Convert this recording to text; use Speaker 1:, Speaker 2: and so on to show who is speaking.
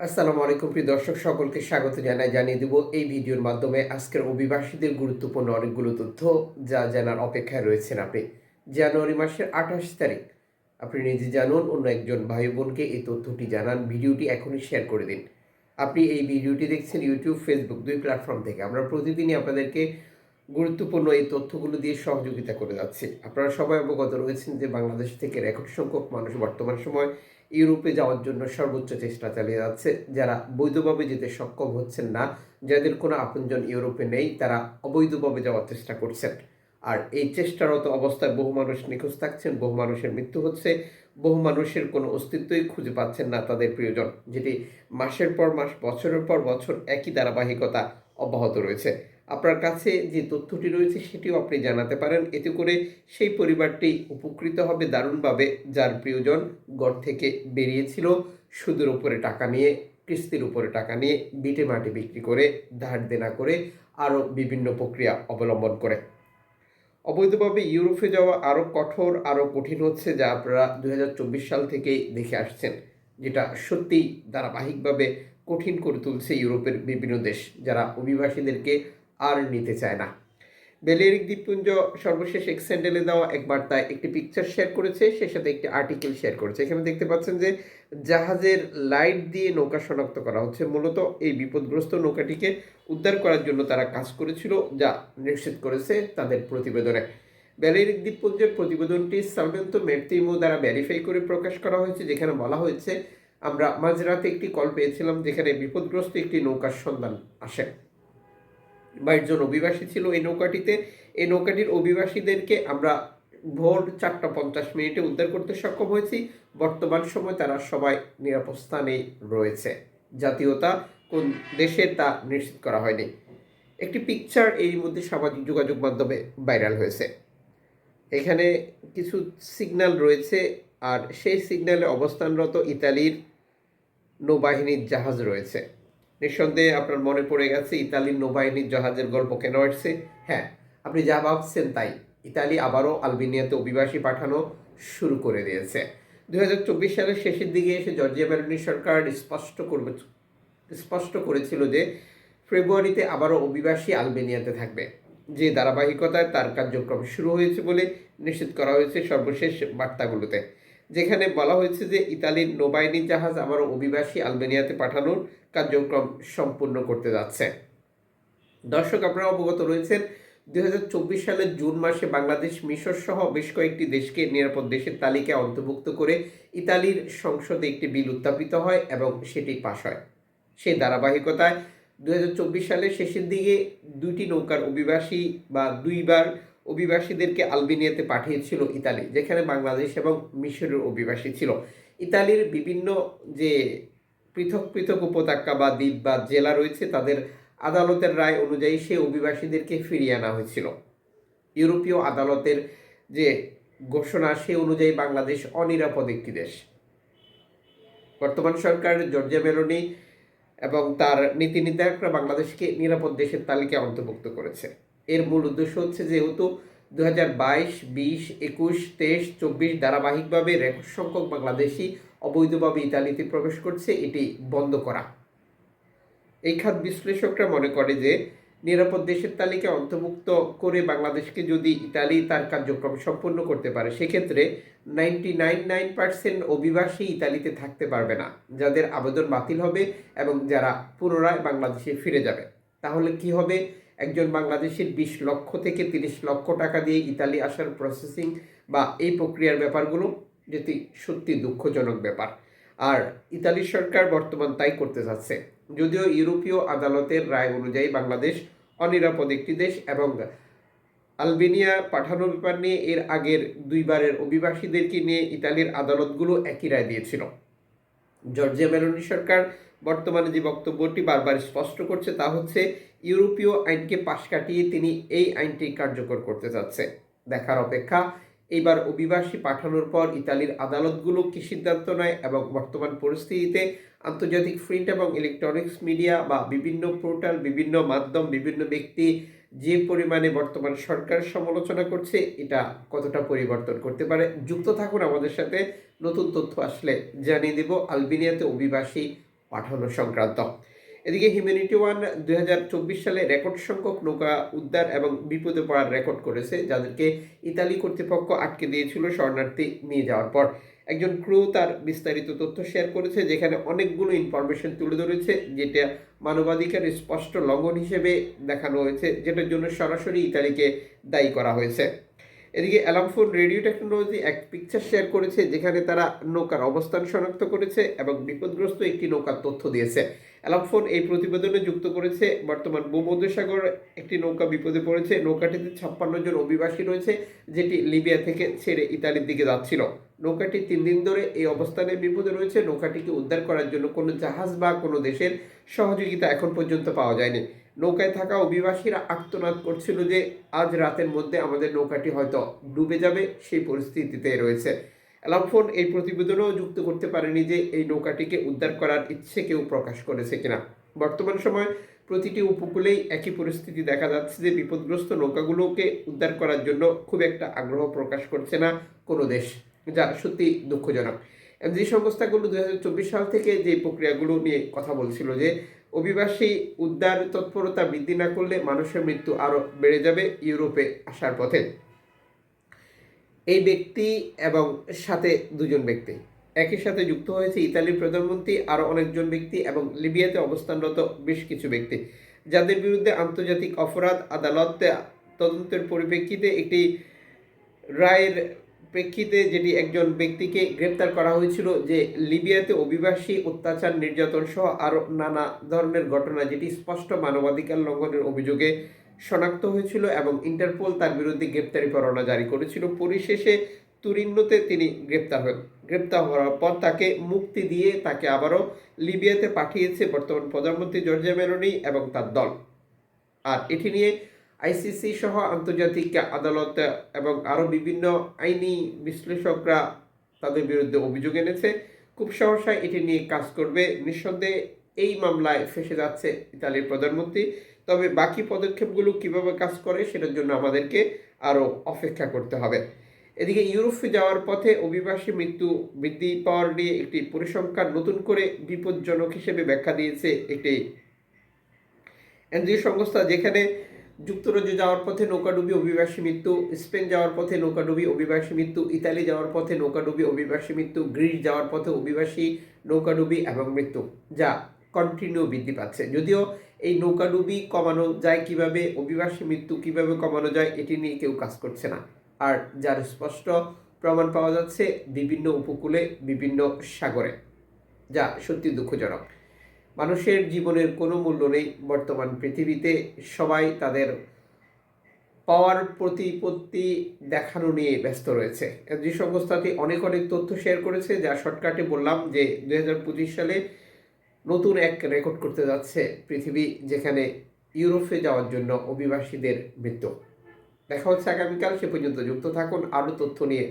Speaker 1: আসসালামু আলাইকুম, প্রিয় দর্শক, সকলকে স্বাগত জানাই, জানিয়ে দেব এই ভিডিওর মাধ্যমে আজকের অভিবাসীদের গুরুত্বপূর্ণ অনেকগুলো তথ্য যা জানার অপেক্ষায় রয়েছেন আপনি। জানুয়ারি মাসের আঠাশ তারিখ। আপনি নিজে জানুন, অন্য একজন ভাই বোনকে এই তথ্যটি জানান, ভিডিওটি এখনই শেয়ার করে দিন। আপনি এই ভিডিওটি দেখছেন ইউটিউব, ফেসবুক, দুই প্ল্যাটফর্ম থেকে। আমরা প্রতিদিনই আপনাদেরকে গুরুত্বপূর্ণ এই তথ্যগুলো দিয়ে সহযোগিতা করে যাচ্ছি। আপনারা সবাই অবগত রয়েছেন যে বাংলাদেশ থেকে রেকর্ড সংখ্যক মানুষ বর্তমান সময় ইউরোপে যাওয়ার জন্য সর্বোচ্চ চেষ্টা চালিয়ে যাচ্ছে। যারা বৈধভাবে যেতে সক্ষম হচ্ছেন না, যাদের কোনো আপনজন ইউরোপে নেই, তারা অবৈধভাবে যাওয়ার চেষ্টা করছেন। আর এই চেষ্টারত অবস্থায় বহু মানুষ নিখোঁজ থাকছেন, বহু মানুষের মৃত্যু হচ্ছে। বহু মানুষের কোনো অস্তিত্বই খুঁজে পাচ্ছেন না তাদের প্রিয়জন, যেটি মাসের পর মাস, বছরের পর বছর একই ধারাবাহিকতা অব্যাহত রয়েছে। আপনার কাছে যে তথ্যটি রয়েছে সেটিও আপনি জানাতে পারেন। এতে করে সেই পরিবারটি উপকৃত হবে দারুণভাবে, যার প্রিয়জন গড় থেকে বেরিয়েছিল। সুদের উপরে টাকা নিয়ে, কিস্তির উপরে টাকা নিয়ে বিটে মাটি বিক্রি করে, ধার দেনা করে আরও বিভিন্ন প্রক্রিয়া অবলম্বন করে। অবৈধভাবে ইউরোপে যাওয়া আরও কঠোর, আরও কঠিন হচ্ছে যা আপনারা দু হাজার চব্বিশ সাল থেকেই দেখে আসছেন, যেটা সত্যিই ধারাবাহিকভাবে কঠিন করে তুলছে ইউরোপের বিভিন্ন দেশ, যারা অভিবাসীদেরকে আর নিতে চায় না। বেলেরিক দ্বীপপুঞ্জ সর্বশেষ এক স্যান্ডেলে দেওয়া এক বার্তায় একটি পিকচার শেয়ার করেছে, সে সাথে একটি আর্টিকেল শেয়ার করেছে। এখানে দেখতে পাচ্ছেন যে জাহাজের লাইট দিয়ে নৌকা শনাক্ত করা হচ্ছে। মূলত এই বিপদগ্রস্ত নৌকাটিকে উদ্ধার করার জন্য তারা কাজ করেছিল, যা নিশ্চিত করেছে তাদের প্রতিবেদনে। ব্যালেরিক দ্বীপপুঞ্জের প্রতিবেদনটি সালভেন্ত মের্তিমো দ্বারা ভ্যারিফাই করে প্রকাশ করা হয়েছে, যেখানে বলা হয়েছে, আমরা মাঝরাতে একটি কল পেয়েছিলাম, যেখানে বিপদগ্রস্ত একটি নৌকার সন্ধান আসে। বাইশ জন অভিবাসী ছিল এই নৌকাটিতে। এই নৌকাটির অভিবাসীদেরকে আমরা ভোর চারটা পঞ্চাশ মিনিটে উদ্ধার করতে সক্ষম হয়েছি। বর্তমান সময় তারা সবাই নিরাপদ রয়েছে। জাতীয়তা কোন দেশের তা নিশ্চিত করা হয়নি। একটি পিকচার এই মধ্যে সামাজিক যোগাযোগ মাধ্যমে ভাইরাল হয়েছে। এখানে কিছু সিগন্যাল রয়েছে আর সেই সিগন্যালে অবস্থানরত ইতালির নৌবাহিনীর জাহাজ রয়েছে। নিঃসন্দেহে আপনার মনে পড়ে গেছে, ইতালির নৌবাহিনীর জাহাজের গল্প কেন আসছে? হ্যাঁ আপনি যা ভাবছেন তাই। ইতালি আবারও আলবেনিয়াতে অভিবাসী পাঠানো শুরু করে দিয়েছে। দু হাজার চব্বিশ সালের শেষের দিকে এসে জর্জিয়া মেলোনি সরকার স্পষ্ট করবে, স্পষ্ট করেছিল যে ফেব্রুয়ারিতে আবারও অভিবাসী আলবেনিয়াতে থাকবে। যে ধারাবাহিকতায় তার কার্যক্রম শুরু হয়েছে বলে নিশ্চিত করা হয়েছে সর্বশেষ বার্তাগুলোতে। যেখানে বলা হয়েছে যে, ইতালির নৌবাহিনী জাহাজ আবারও অভিবাসী আলবেনিয়াতে পাঠানোর কার্যক্রম সম্পূর্ণ করতে যাচ্ছে। দর্শক, আপনারা অবগত রয়েছেন, দুই হাজার চব্বিশ সালের জুন মাসে বাংলাদেশ মিশর সহ বেশ কয়েকটি দেশকে নিরাপদ দেশের তালিকায় অন্তর্ভুক্ত করে ইতালির সংসদে একটি বিল উত্থাপিত হয় এবং সেটি পাশ হয়। সেই ধারাবাহিকতায় দুই হাজার চব্বিশ সালের শেষের দিকে দুইটি নৌকার অভিবাসী বা দুইবার অভিবাসীদেরকে আলবেনিয়াতে পাঠিয়েছিল ইতালি, যেখানে বাংলাদেশ এবং মিশরের অভিবাসী ছিল। ইতালির বিভিন্ন যে পৃথক পৃথক উপত্যকা বা দ্বীপ বা জেলা রয়েছে, তাদের আদালতের রায় অনুযায়ী সে অভিবাসীদেরকে ফিরিয়ে আনা হয়েছিল। ইউরোপীয় আদালতের যে ঘোষণা, সে অনুযায়ী বাংলাদেশ অনিরাপদ একটি দেশ। বর্তমান সরকার জর্জিয়া মেলোনি এবং তার নীতি নির্ধারকরা বাংলাদেশকে নিরাপদ দেশের তালিকায় অন্তর্ভুক্ত করেছে। এর মূল উদ্দেশ্য হচ্ছে যেহেতু দু হাজার বাইশ, বিশ, একুশ, তেইশ, চব্বিশ ধারাবাহিকভাবে রেকর্ড সংখ্যক বাংলাদেশি অবৈধভাবে ইতালিতে প্রবেশ করছে, এটি বন্ধ করা। এই খাত বিশ্লেষকরা মনে করে যে, নিরাপদ দেশের তালিকায় অন্তর্ভুক্ত করে বাংলাদেশকে যদি ইতালি তার কার্যক্রম সম্পন্ন করতে পারে, সেক্ষেত্রে নাইনটি নাইন নাইন পার্সেন্ট অভিবাসী ইতালিতে থাকতে পারবে না। যাদের আবেদন বাতিল হবে এবং যারা পুনরায় বাংলাদেশে ফিরে যাবে, তাহলে কি হবে? একজন বাংলাদেশের বিশ লক্ষ থেকে তিরিশ লক্ষ টাকা দিয়ে ইতালি আসার প্রসেসিং বা এই প্রক্রিয়ার ব্যাপারগুলো যেটি সত্যি দুঃখজনক ব্যাপার। আর ইতালি সরকার বর্তমান তাই করতে যাচ্ছে। যদিও ইউরোপীয় আদালতের রায় অনুযায়ী বাংলাদেশ অনিরাপদ একটি দেশ এবং আলবেনিয়া পাঠানোর ব্যাপার নিয়ে এর আগের দুইবারের অভিবাসীদেরকে নিয়ে ইতালির আদালতগুলো একই রায় দিয়েছিল। জর্জিয়া মেলোনি সরকার বর্তমানে যে বক্তব্যটি বারবার স্পষ্ট করছে তা হচ্ছে, ইউরোপীয় আইনকে পাশ কাটিয়ে তিনি এই আইনটি কার্যকর করতে যাচ্ছে। দেখার অপেক্ষা, এইবার অভিবাসী পাঠানোর পর ইতালির আদালতগুলো কি সিদ্ধান্ত নেয় এবং বর্তমান পরিস্থিতিতে আন্তর্জাতিক প্রিন্ট এবং ইলেকট্রনিক্স মিডিয়া বা বিভিন্ন পোর্টাল, বিভিন্ন মাধ্যম, বিভিন্ন ব্যক্তি যে পরিমাণে বর্তমান সরকার সমালোচনা করছে, এটা কতটা পরিবর্তন করতে পারে? যুক্ত থাকুন আমাদের সাথে। নতুন তথ্য আসলে জানিয়ে দেব। আলবেনিয়াতে অভিবাসী পাঠানো সংক্রান্ত। এদিকে হিউম্যানিটি ওয়ান দুই হাজার চব্বিশ সালে রেকর্ড সংখ্যক নৌকা উদ্ধার এবং বিপদে পড়ার রেকর্ড করেছে, যাদেরকে ইতালি কর্তৃপক্ষ আটকে দিয়েছিল শরণার্থী নিয়ে যাওয়ার পর। একজন ক্রু তার বিস্তারিত তথ্য শেয়ার করেছে, যেখানে অনেকগুলো ইনফরমেশন তুলে ধরেছে, যেটা মানবাধিকারের স্পষ্ট লঙ্ঘন হিসেবে দেখানো হয়েছে, যেটার জন্য সরাসরি ইতালিকে দায়ী করা হয়েছে। এদিকে অ্যালামফোন রেডিও টেকনোলজি এক পিকচার শেয়ার করেছে, যেখানে তারা নৌকার অবস্থান শনাক্ত করেছে এবং বিপদগ্রস্ত একটি নৌকার তথ্য দিয়েছে। অ্যালামফোন এই প্রতিবেদনে যুক্ত করেছে বর্তমান ভূমধ্যসাগর একটি নৌকা বিপদে পড়েছে। নৌকাটিতে ছাপ্পান্ন জন অভিবাসী রয়েছে, যেটি লিবিয়া থেকে ছেড়ে ইতালির দিকে যাচ্ছিল। নৌকাটি তিন দিন ধরে এই অবস্থানে বিপদে রয়েছে। নৌকাটিকে উদ্ধার করার জন্য কোনো জাহাজ বা কোনো দেশের সহযোগিতা এখন পর্যন্ত পাওয়া যায়নি। নৌকায় থাকা অভিবাসীরা আর্তনাদ করছিল যে, আজ রাতের মধ্যে আমাদের নৌকাটি হয়তো ডুবে যাবে। সেই পরিস্থিতিতে রয়েছে। অ্যালামফোন এই প্রতিবেদনেও যুক্ত করতে পারেনি যে এই নৌকাটিকে উদ্ধার করার ইচ্ছে কেউ প্রকাশ করেছে কিনা। বর্তমান সময় প্রতিটি উপকূলেই একই পরিস্থিতি দেখা যাচ্ছে যে বিপদগ্রস্ত নৌকাগুলোকে উদ্ধার করার জন্য খুব একটা আগ্রহ প্রকাশ করছে না কোনো দেশ, যা সত্যি দুঃখজনক। যে সংস্থাগুলো দু হাজার চব্বিশ সাল থেকে যে প্রক্রিয়াগুলো নিয়ে কথা বলছিল যে অভিবাসী উদ্ধার তৎপরতা বৃদ্ধি না করলে মানুষের মৃত্যু আরও বেড়ে যাবে ইউরোপে আসার পথে। এই ব্যক্তি এবং সাথে দুজন ব্যক্তি। একই সাথে যুক্ত হয়েছে ইতালির প্রধানমন্ত্রী, আরও অনেকজন ব্যক্তি এবং লিবিয়াতে অবস্থানরত বেশ কিছু ব্যক্তি। যাদের বিরুদ্ধে আন্তর্জাতিক অপরাধ আদালত তদন্তের পরিপ্রেক্ষিতে একটি রায়ের প্রেক্ষিতে যেটি একজন ব্যক্তিকে গ্রেপ্তার করা হয়েছিল যে লিবিয়াতে অভিবাসী, অত্যাচার, নির্যাতন সহ আরও নানা ধরনের ঘটনা যেটি স্পষ্ট মানবাধিকার লঙ্ঘনের অভিযোগে শনাক্ত হয়েছিল এবং ইন্টারপোল তার বিরুদ্ধে গ্রেপ্তারি পরোয়ানা জারি করেছিল। পরিশেষে তুরিন্নতে তিনি গ্রেপ্তার হন। গ্রেপ্তার হওয়ার পর তাকে মুক্তি দিয়ে তাকে আবারও লিবিয়াতে পাঠিয়েছে বর্তমান প্রধানমন্ত্রী জর্জিয়া মেলোনি এবং তার দল। আর এটি নিয়ে আইসিসি সহ আন্তর্জাতিক আদালত এবং আরও বিভিন্ন আইনি বিশ্লেষকরা তাদের বিরুদ্ধে অভিযোগ এনেছে। খুব সহসায় এটি নিয়ে কাজ করবে। নিঃসন্দেহে এই মামলায় ফেসে যাচ্ছে ইতালির প্রধানমন্ত্রী। তবে বাকি পদক্ষেপগুলো কীভাবে কাজ করে সেটার জন্য আমাদেরকে আরও অপেক্ষা করতে হবে। এদিকে ইউরোপে যাওয়ার পথে অভিবাসী মৃত্যু বৃদ্ধি পাওয়ার নিয়ে একটি পরিসংখ্যান নতুন করে বিপজ্জনক হিসেবে ব্যাখ্যা দিয়েছে একটি এনজিও সংস্থা, যেখানে যুক্তরাজ্য যাওয়ার পথে নৌকাডুবি অভিবাসী মৃত্যু, স্পেন যাওয়ার পথে নৌকাডুবি অভিবাসী মৃত্যু, ইতালি যাওয়ার পথে নৌকাডুবি অভিবাসী মৃত্যু, গ্রিস যাওয়ার পথে অভিবাসী নৌকাডুবি এবং মৃত্যু, যা কন্টিনিউ বৃদ্ধি পাচ্ছে। যদিও এই নৌকাডুবি কমানো যায় কীভাবে, অভিবাসী মৃত্যু কীভাবে কমানো যায়, এটি নিয়ে কেউ কাজ করছে না। আর যার স্পষ্ট প্রমাণ পাওয়া যাচ্ছে, বিভিন্ন উপকূলে, বিভিন্ন সাগরে, যা সত্যি দুঃখজনক। মানুষের জীবনের কোনো মূল্য নেই বর্তমান পৃথিবীতে। সবাই তাদের পাওয়ার প্রতিপত্তি দেখানো নিয়ে ব্যস্ত রয়েছে। যে সংস্থাটি অনেক অনেক তথ্য শেয়ার করেছে, যা শর্টকাটে বললাম যে দুই হাজার পঁচিশ সালে নতুন এক রেকর্ড করতে যাচ্ছে পৃথিবী, যেখানে ইউরোপে যাওয়ার জন্য অভিবাসীদের মৃত্যু। দেখা হচ্ছে আগামীকাল, সে পর্যন্ত যুক্ত থাকুন। আরও তথ্য নিয়ে